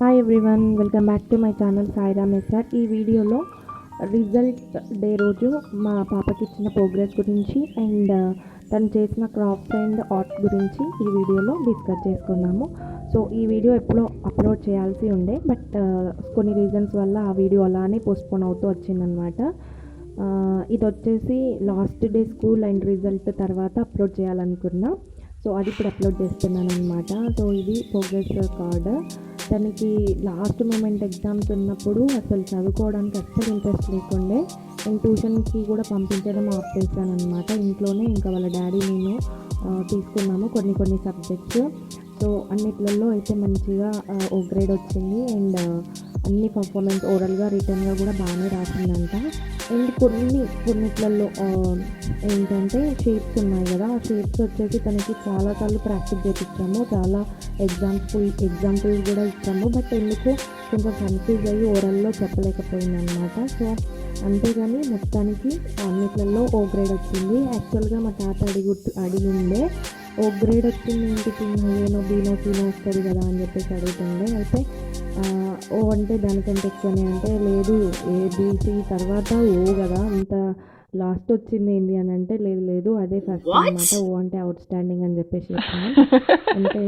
Hi everyone welcome back to my channel Saira మెసార్ ఈ వీడియోలో result day రోజు మా పాపకి ఇచ్చిన ప్రోగ్రెస్ గురించి అండ్ uh, తను చేసిన క్రాఫ్ట్స్ అండ్ ఆర్ట్ గురించి ఈ వీడియోలో డిస్కస్ చేసుకున్నాము. సో ఈ వీడియో ఎప్పుడో అప్లోడ్ చేయాల్సి ఉండే బట్ uh, కొన్ని రీజన్స్ వల్ల ఆ వీడియో అలానే పోస్ట్పోన్ అవుతూ వచ్చిందనమాట uh, ఇది వచ్చేసి last day school and result తర్వాత అప్లోడ్ చేయాలనుకున్నా. సో అది ఇప్పుడు అప్లోడ్ చేస్తున్నాను అనమాట సో ఇది ప్రోగ్రెస్ కార్డ్ తనకి లాస్ట్ మూమెంట్ ఎగ్జామ్స్ ఉన్నప్పుడు అసలు చదువుకోవడానికి అస్సలు ఇంట్రెస్ట్ లేకుండే నేను ట్యూషన్కి కూడా పంపించడం ఆపేసాననమాట ఇంట్లోనే ఇంకా వాళ్ళ డాడీ నేను తీసుకున్నాము కొన్ని కొన్ని సబ్జెక్ట్స్. సో అన్నిట్లలో అయితే మంచిగా ఓ గ్రేడ్ వచ్చింది. అండ్ అన్ని పర్ఫార్మెన్స్ ఓరల్గా రిటర్న్గా కూడా బాగానే రాసిందంట. అండ్ కొన్ని కొన్నిట్లలో ఏంటంటే షేప్స్ ఉన్నాయి కదా ఆ షేప్స్ వచ్చేసి తనకి చాలాసార్లు ప్రాక్టీస్ చేపించాము చాలా ఎగ్జాంపుల్ ఎగ్జాంపుల్స్ కూడా ఇచ్చాము. బట్ ఎందుకు కొంచెం కన్ఫ్యూజ్ అయ్యి ఓరల్లో చెప్పలేకపోయింది అనమాట సో అంతేగాని మొత్తానికి అన్నిట్లలో ఓ గ్రేడ్ వచ్చింది. యాక్చువల్గా మా తాత అడిగి అడిగిందే ఓ గ్రేడ్ వచ్చింది ఇంటికి ఏనో బీనో సీనో వస్తుంది కదా అని చెప్పేసి అడుగుతుండే. అయితే ఓ అంటే దానికంటే ఎక్కువనే అంటే లేదు ఏబీసీ తర్వాత ఓ కదా అంత లాస్ట్ వచ్చింది ఏంటి అని అంటే లేదు లేదు అదే ఫస్ట్ అనమాట ఓ అంటే అవుట్ స్టాండింగ్ అని చెప్పేసి అంటే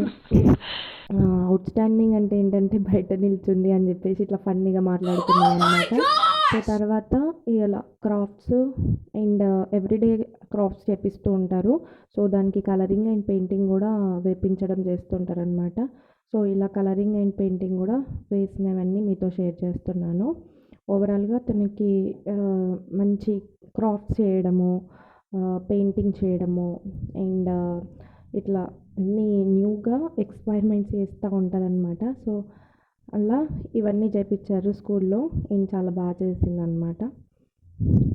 అవుట్ స్టాండింగ్ అంటే ఏంటంటే బయట నిల్చుంది అని చెప్పేసి ఇట్లా ఫన్నీగా మాట్లాడుతున్నాం అనమాట సో తర్వాత ఇలా క్రాఫ్ట్స్ అండ్ ఎవ్రీడే క్రాఫ్ట్స్ చేపిస్తూ ఉంటారు. సో దానికి కలరింగ్ అండ్ పెయింటింగ్ కూడా వేపించడం చేస్తుంటారు అనమాట సో ఇలా కలరింగ్ అండ్ పెయింటింగ్ కూడా వేసినవన్నీ మీతో షేర్ చేస్తున్నాను. ఓవరాల్గా తనకి మంచి క్రాఫ్ట్స్ చేయడము పెయింటింగ్ చేయడము అండ్ ఇట్లా అన్నీ న్యూగా ఎక్స్పైరిమెంట్స్ చేస్తూ ఉంటుందన్నమాట. సో అలా ఇవన్నీ చేపించారు స్కూల్లో. ఏం చాలా బాగా చేసిందనమాట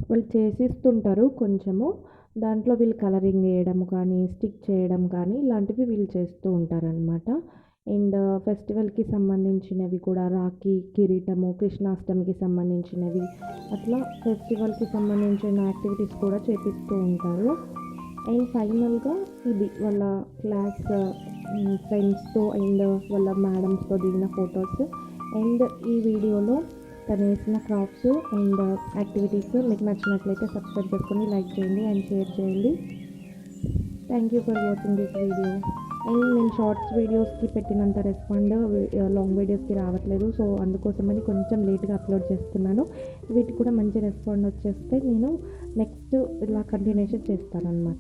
వాళ్ళు చేసిస్తుంటారు కొంచెము. దాంట్లో వీళ్ళు కలరింగ్ వేయడం కానీ స్టిక్ చేయడం కానీ ఇలాంటివి వీళ్ళు చేస్తూ ఉంటారనమాట అండ్ ఫెస్టివల్కి సంబంధించినవి కూడా రాఖీ కిరీటము కృష్ణాష్టమికి సంబంధించినవి అట్లా ఫెస్టివల్కి సంబంధించిన యాక్టివిటీస్ కూడా చేపిస్తూ ఉంటారు. అండ్ ఫైనల్గా ఇది వాళ్ళ క్లాస్ ఫ్రెండ్స్తో అండ్ వాళ్ళ మేడమ్స్తో దిగిన ఫొటోస్. అండ్ ఈ వీడియోలో తను వేసిన క్రాఫ్ట్స్ అండ్ యాక్టివిటీస్ మీకు నచ్చినట్లయితే సబ్స్క్రైబ్ చేసుకొని లైక్ చేయండి అండ్ షేర్ చేయండి. Thank you for watching this video. And నేను షార్ట్స్ వీడియోస్కి పెట్టినంత రెస్పాండ్ లాంగ్ వీడియోస్కి రావట్లేదు. సో అందుకోసమని కొంచెం లేట్గా అప్లోడ్ చేస్తున్నాను. వీటికి కూడా మంచి రెస్పాండ్ వచ్చేస్తే నేను నెక్స్ట్ ఇలా కంటిన్యూషన్ చేస్తాను అనమాట